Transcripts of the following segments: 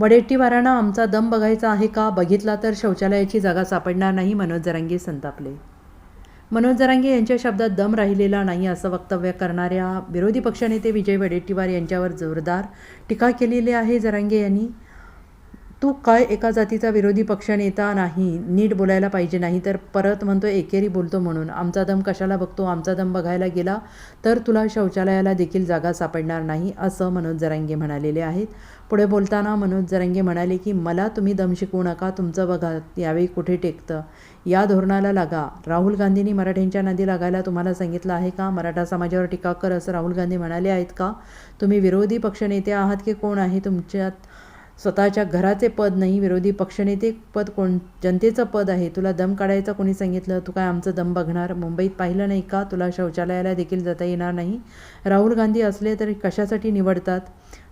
वडेट्टीवारांना आमचा दम बघायचा आहे का? बघितला तर शौचालयाची जागा सापडणार नाही मनोज जरांगे संतापले. मनोज जरांगे यांच्या शब्दात दम राहिलेला नाही असं वक्तव्य करणाऱ्या विरोधी पक्षनेते विजय वडेट्टीवार यांच्यावर जोरदार टीका केलेली आहे जरांगे यांनी. तू काय एका जातीचा विरोधी पक्षनेता नाही नीट बोलायला पाहिजे नाही तर परत म्हणतो एकेरी बोलतो म्हणून. आमचा दम कशाला बघतो? आमचा दम बघायला गेला तर तुला शौचालयाला देखील जागा सापडणार नाही असं मनोज जरांगे म्हणालेले आहेत. पुढे बोलताना मनोज जरांगे म्हणाले की मला तुम्ही दम शिकवू नका तुमचं बघा यावेळी कुठे टेकतं? या धोरणाला लागा. राहुल गांधींनी मराठ्यांच्या नदी लागायला तुम्हाला सांगितलं आहे का? मराठा समाजावर टीका कर असं राहुल गांधी म्हणाले आहेत का? तुम्ही विरोधी पक्षनेते आहात की कोण आहे? तुमच्यात स्वतःच्या घराचे पद नाही विरोधी पक्षनेते पद कोण जनतेचं पद आहे. तुला दम काढायचा कोणी सांगितलं? तू काय आमचं दम बघणार? मुंबईत पाहिलं नाही का? तुला शौचालयाला देखील जाता येणार नाही. राहुल गांधी असले तरी कशासाठी निवडतात?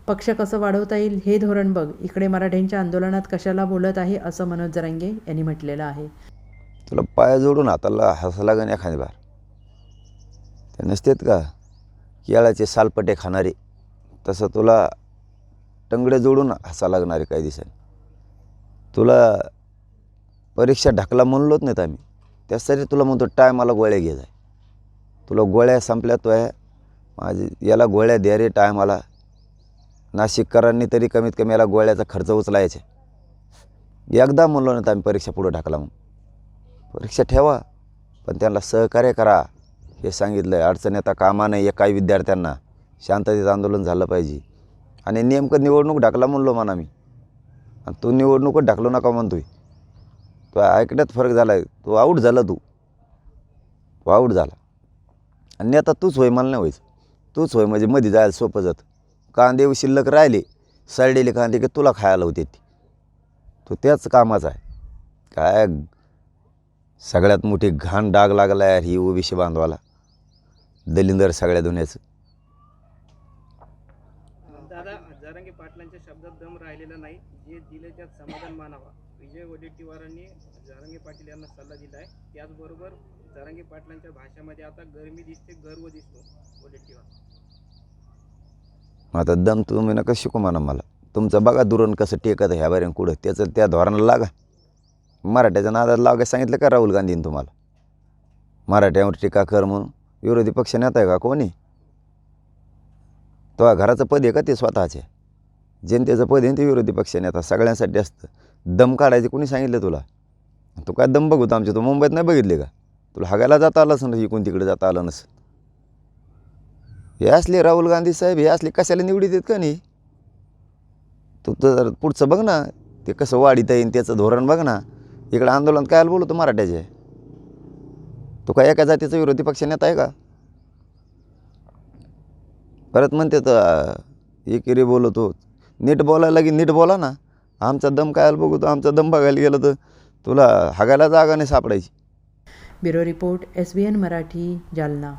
पक्ष कसं वाढवता येईल? हे धोरण बघ. इकडे मराठ्यांच्या आंदोलनात कशाला बोलत आहे असं मनोज जरांगे यांनी म्हटलेलं आहे. तुला पाय जोडून हाताला हसा लागन एखादी बार. ते नसतेत का? केळाचे सालपटे खाणारे. तसं तुला टंगडे जोडून हसा लागणारे काही दिवसांनी तुला परीक्षा ढकला म्हणलोच नाहीत आम्ही. त्यासाठी तुला म्हणतो टायमाला गोळ्या घे जाय. तुला गोळ्या संपल्या तो आहे माझी याला गोळ्या द्या रे टायमाला नाशिककरांनी तरी कमीत कमी याला गोळ्याचा खर्च उचलायचे. एकदा म्हणलो नाही तर आम्ही परीक्षा पुढं ढकला म्हणून. परीक्षा ठेवा पण त्यांना सहकार्य करा. हे सांगितलं आहे अडचण येता कामा नाही या काही विद्यार्थ्यांना शांततेचं आंदोलन झालं पाहिजे. आणि नेमकं निवडणूक ढकला म्हणलो म्हणा मी आणि तू निवडणूकच ढकलू नका म्हणतोय. तो ऐकण्यात फरक झाला आहे तू आऊट झाला तू. तू आऊट झाला. आणि आता तूच होय मला नाही व्हायचं. तूच होय म्हणजे मध्ये जायला सोपं जातं. कांदे शिल्लक राहिले. सडलेले कांदे की तुला खायला होते ती. तो त्याच कामाचा आहे. काय? सगळ्यात मोठी घाण डाग लागला यार ही ओबीसी बांधवाला. दलिंदर सगळ्या दुन्याचं दादा जरांगे पाटलांच्या शब्दात दम नाही. जे दिलं त्यात समाधान मानावा. विजय वडेट्टीवारांनी जारंगे पाटील यांना सल्ला दिला आहे त्याचबरोबर जारंगे पाटलांच्या भाषेमध्ये आता गरमी दिसते गर्व दिसतो वडेट्टीवार आता दम तुम्ही नका शिकू म्हणा मला. तुमचं बघा दुरण कसं टेकत ह्या बाऱ्यान कुठं. त्याचं त्या धोरणाला लागा. मराठ्याच्या नादात लागा सांगितलं का राहुल गांधींनी तुम्हाला? मराठ्यावर टीका कर म्हणून. विरोधी पक्ष नेता आहे का कोणी? तो घराचं पद आहे का ते स्वतःचे जनतेचं पद आहे ते विरोधी पक्ष नेता सगळ्यांसाठी असतं. दम काढायचे कोणी सांगितलं तुला? तू काय दम बघू आमच्या. तू मुंबईत नाही बघितले का? तुला हगायला जाता आलं असं इकून तिकडे जाता आलं नसं. हे असले राहुल गांधी साहेब हे असले कशाला निवडीत आहेत का नाही? तू तर पुढचं बघ ना ते कसं वाढीत येईन त्याचं धोरण बघ ना. इकडं आंदोलन काय बोलतो मराठ्याचे? तो काय एका जातीचा विरोधी पक्ष नेता आहे का? परत म्हणते तर एकेरी बोलतो. नीट बोलायला की नीट बोला ना. आमचा दम काय बघू तो. आमचा दम बघायला गेलं तर तुला हागायला जागा नाही सापडायची. Bureau report S B N Marathi Jalna.